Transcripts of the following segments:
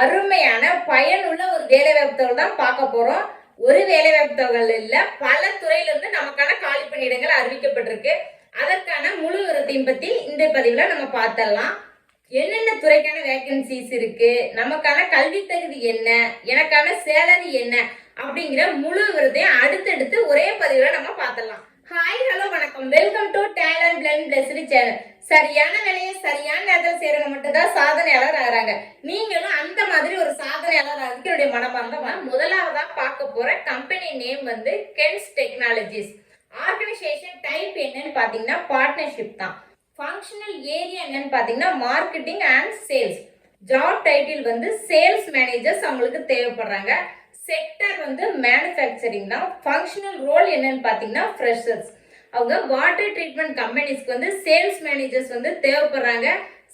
அருமையான பயனுள்ள ஒரு வேலைவாய்ப்பு தகவல் தான் பார்க்க போறோம். ஒரு வேலைவாய்ப்பு தகவல் இல்ல பல துறையில இருந்து நமக்கான காலி பணியிடங்கள் அறிவிக்கப்பட்டிருக்கு. அதற்கான முழு விவரத்தையும் பத்தி இந்த பதிவுல நம்ம பார்த்தலாம் என்னென்ன துறைக்கான வேகன்சிஸ் இருக்கு? நமக்கான கல்வி தகுதி என்ன? எனக்கான சேலரி என்ன? அப்படிங்கிற முழு விவரத்தையும் அடுத்தடுத்து ஒரே பதிவுல நம்ம பார்த்தலாம் ஹாய் ஹலோ வணக்கம். வெல்கம் டு டேலண்ட் பிளண்ட் பிளஸ்டு சேனல் சரியான வேலையை சரியான நேரத்தில் செய்யறவங்க மட்டும்தான் சாதனையாளர் ஆகிறாங்க. நீங்களும் அந்த மாதிரி ஒரு சாதனையாளர் ஆகிறதுக்கு என்னுடைய மனமார்ந்தவா முதலாவதா பார்க்க போற கம்பெனி நேம் வந்து கென்ஸ் டெக்னாலஜிஸ் ஆர்கனைசேஷன் டைப் என்னன்னு பார்த்தீங்கன்னா பார்ட்னர்ஷிப் தான். ஃபங்க்ஷனல் ஏரியா என்னன்னு பார்த்தீங்கன்னா marketing and sales job title வந்து சேல்ஸ் மேனேஜர்ஸ் அவங்களுக்கு தேவைப்படுறாங்க. செக்டர் வந்து மேனுஃபேக்சரிங்னா ஃபங்க்ஷனல் ரோல் என்னன்னு பார்த்தீங்கன்னா ஃப்ரெஷர்ஸ் அவங்க வாட்டர் ட்ரீட்மெண்ட் கம்பெனிஸ்க்கு வந்து சேல்ஸ் மேனேஜர்ஸ் வந்து தேவைப்படுறாங்க.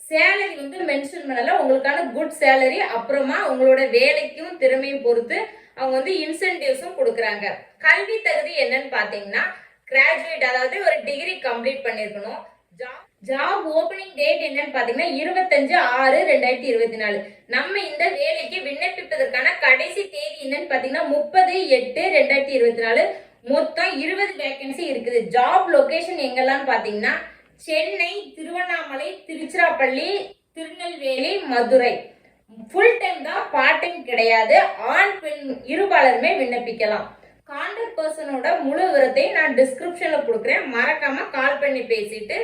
சேலரி வந்து மென்ஷன் பண்ணல. உங்களுக்கான குட் சேலரி அப்புறமா உங்களோட வேலைக்கும் திறமையும் பொறுத்து அவங்க வந்து இன்சென்டிவ்ஸும் கொடுக்குறாங்க. கல்வி தகுதி என்னன்னு பார்த்தீங்கன்னா கிராஜுவேட் அதாவது ஒரு டிகிரி கம்ப்ளீட் பண்ணியிருக்கணும் ஜாப் ஜாப் ஓபனிங் டேட் என்னன்னு பார்த்தீங்கன்னா இருபத்தஞ்சு ஆறு ரெண்டாயிரத்தி இருபத்தி நாலு. நம்ம இந்த வேலைக்கு விண்ணப்பிப்பதற்கான கடைசி தேதி என்னன்னு பார்த்தீங்கன்னா முப்பது எட்டு ரெண்டாயிரத்தி இருபத்தி நாலு. மொத்தம் இருபது வேகன்சி இருக்குது. ஜாப் லொகேஷன் எங்கெல்லாம் பார்த்தீங்கன்னா சென்னை திருவண்ணாமலை திருச்சிராப்பள்ளி திருநெல்வேலி மதுரை. ஃபுல் டைம் தான் பார்ட் டைம் கிடையாது. ஆண் பெண் இருபாலருமே விண்ணப்பிக்கலாம். கான்டாக்ட் பர்சனோட முழு விவரத்தை நான் டிஸ்கிரிப்ஷனில் கொடுக்குறேன். மறக்காமல் கால் பண்ணி பேசிட்டு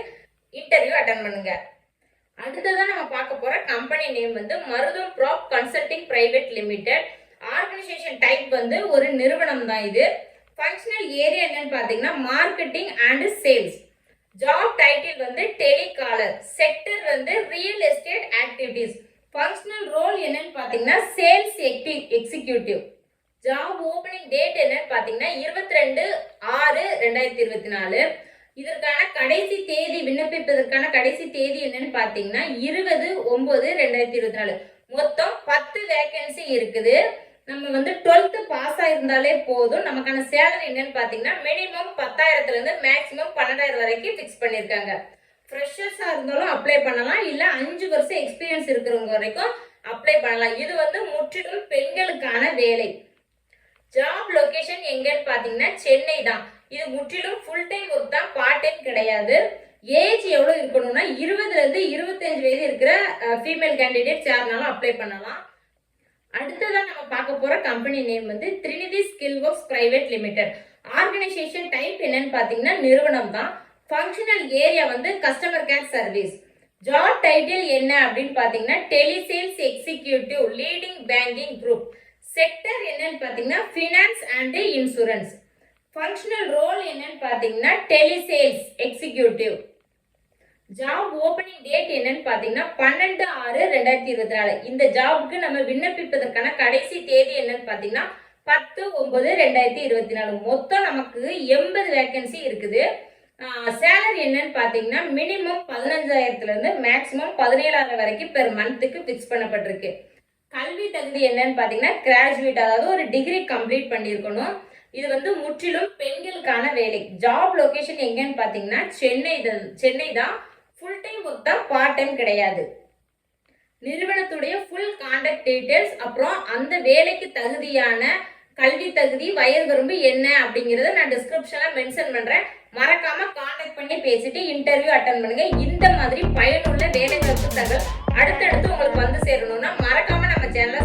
இன்டர்வியூ அட்டன் பண்ணுங்க. அடுத்ததான் நம்ம பார்க்க போற கம்பெனி நேம் வந்து Marutham prop consulting private limited organisation type வந்து ஒரு நிறுவனம் தான் இது. ஃபங்க்ஷனல் ஏரியா என்னன்னு பார்த்தீங்கன்னா marketing and sales job title வந்து டெலிகாலர் செக்டர் வந்து real estate activities functional role என்னன்னு பார்த்தீங்கன்னா sales executive job opening date என்னன்னு பார்த்தீங்கன்னா இருபத்தி ரெண்டு ஆறு ரெண்டாயிரத்தி இருபத்தி நாலு. இதற்கான கடைசி தேதி விண்ணப்பிப்பதற்கான கடைசி தேதி என்னன்னு பார்த்தீங்கன்னா இருபது ஒன்பது ரெண்டாயிரத்தி இருபத்தி நாலு. மொத்தம் பத்து வேகன்சி இருக்குது. நம்ம வந்து டுவெல்த்து பாஸ் ஆயிருந்தாலே போதும். நமக்கான சேலரி என்னன்னு பார்த்தீங்கன்னா மினிமம் பத்தாயிரத்துல இருந்து மேக்சிமம் பன்னெண்டாயிரம் வரைக்கும் ஃபிக்ஸ் பண்ணியிருக்காங்க ஃப்ரெஷர்ஸாக இருந்தாலும் அப்ளை பண்ணலாம். இல்லை அஞ்சு வருஷம் எக்ஸ்பீரியன்ஸ் இருக்கிறவங்க வரைக்கும் அப்ளை பண்ணலாம். இது வந்து முற்றிலும் பெண்களுக்கான வேலை. ஜாப் லொகேஷன் எங்கன்னு பார்த்தீங்கன்னா சென்னை தான். இது முற்றிலும் ஃபுல் டைம் ஒர்க் தான் பார்ட் டைம் கிடையாது. ஏஜ் எவ்வளோ இருக்கணும்னா இருபதுலேருந்து இருபத்தஞ்சு வயது இருக்கிற ஃபீமேல் கேண்டிடேட்ஸ் யாருனாலும் அப்ளை பண்ணலாம். அடுத்ததான் நம்ம பார்க்க போகிற கம்பெனி நேம் வந்து Trinity skill works private limited organisation type என்னன்னு பார்த்தீங்கன்னா நிறுவனம் தான். ஃபங்க்ஷனல் ஏரியா வந்து customer care service job title என்ன அப்படின்னு பார்த்தீங்கன்னா telesales executive leading banking group sector என்னன்னு பார்த்தீங்கன்னா finance and insurance functional role என்னன்னு பார்த்தீங்கன்னா telesales executive job opening date என்னன்னு பார்த்தீங்கன்னா பன்னெண்டு ஆறு ரெண்டாயிரத்தி இருபத்தி நாலு. இந்த ஜாபுக்கு நம்ம விண்ணப்பிப்பதற்கான கடைசி தேதி என்னன்னு பார்த்தீங்கன்னா பத்து ஒன்பது ரெண்டாயிரத்தி இருபத்தி நாலு. மொத்தம் நமக்கு எண்பது வேக்கன்சி இருக்குது. சேலரி என்னன்னு பார்த்தீங்கன்னா மினிமம் பதினஞ்சாயிரத்துலேருந்து மேக்ஸிமம் பதினேழாயிரம் வரைக்கும் பெர் மந்த்துக்கு ஃபிக்ஸ் பண்ணப்பட்டிருக்கு. கல்வி தகுதி என்னன்னு பார்த்தீங்கன்னா கிராஜுவேட் அதாவது ஒரு டிகிரி கம்ப்ளீட் பண்ணியிருக்கணும். இது வந்து முற்றிலும் பெண்களுக்கான வேலை. ஜாப் லொகேஷன் எங்கன்னு பார்த்தீங்கன்னா சென்னை தான் சென்னை தான் ஃபுல் டைம் ஒர்க் தான் பார்ட் டைம் கிடையாது. நிறுவனத்துடைய ஃபுல் கான்டாக்ட் டீட்டெயில்ஸ் அப்புறம் அந்த வேலைக்கு தகுதியான கல்வி தகுதி வயது வரம்பு என்ன அப்படிங்கிறத நான் டிஸ்கிரிப்ஷன்ல மென்ஷன் பண்றேன். மறக்காம கான்டாக்ட் பண்ணி பேசிட்டு இன்டர்வியூ அட்டன் பண்ணுங்க. இந்த மாதிரி பயனுள்ள வேலை வாய்ப்பு தகவல் அடுத்தடுத்து உங்களுக்கு வந்து சேரணும்னா மறக்காம நம்ம சேனலை